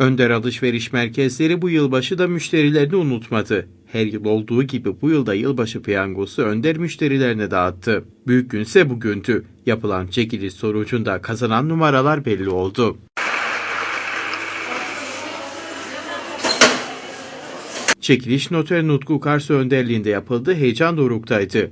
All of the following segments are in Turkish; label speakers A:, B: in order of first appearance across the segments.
A: Önder Alışveriş Merkezleri bu yılbaşı da müşterilerini unutmadı. Her yıl olduğu gibi bu yılda yılbaşı piyangosu Önder müşterilerine dağıttı. Büyük günse bugündü. Yapılan çekiliş sonucunda kazanan numaralar belli oldu. Çekiliş noter Nutku Karsu önderliğinde yapıldı, heyecan doruktaydı.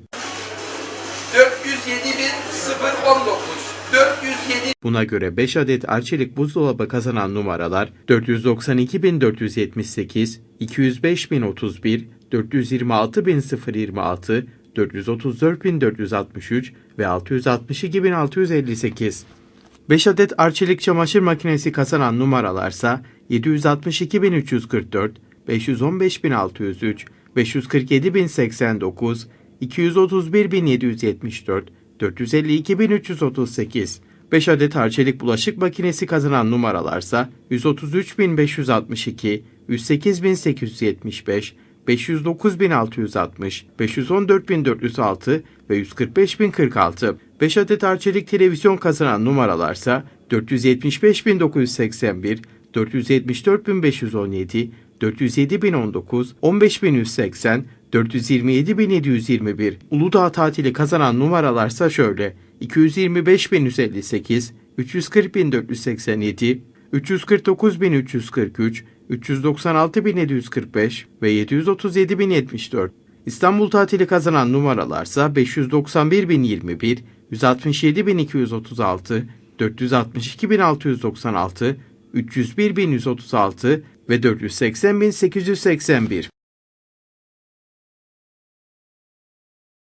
B: 407.019 407
A: Buna göre 5 adet Arçelik buzdolabı kazanan numaralar 492.478, 205.031, 426.026, 434.463 ve 662.658. 5 adet Arçelik çamaşır makinesi kazanan numaralarsa 762.344, 515.603, 547.089, 231.774, 452.338. 5 adet Arçelik bulaşık makinesi kazanan numaralarsa 133.562, 108.875, 509.660, 514.406 ve 145.046. 5 adet Arçelik televizyon kazanan numaralarsa 475.981, 474.517, 407.019, 15.180, 427.721. Uludağ tatili kazanan numaralarsa şöyle 225.158, 340.487, 349.343, 396.745 ve 737.074. İstanbul tatili kazanan numaralarsa 591.021, 167.236, 462.696, 301.136 ve 480.881.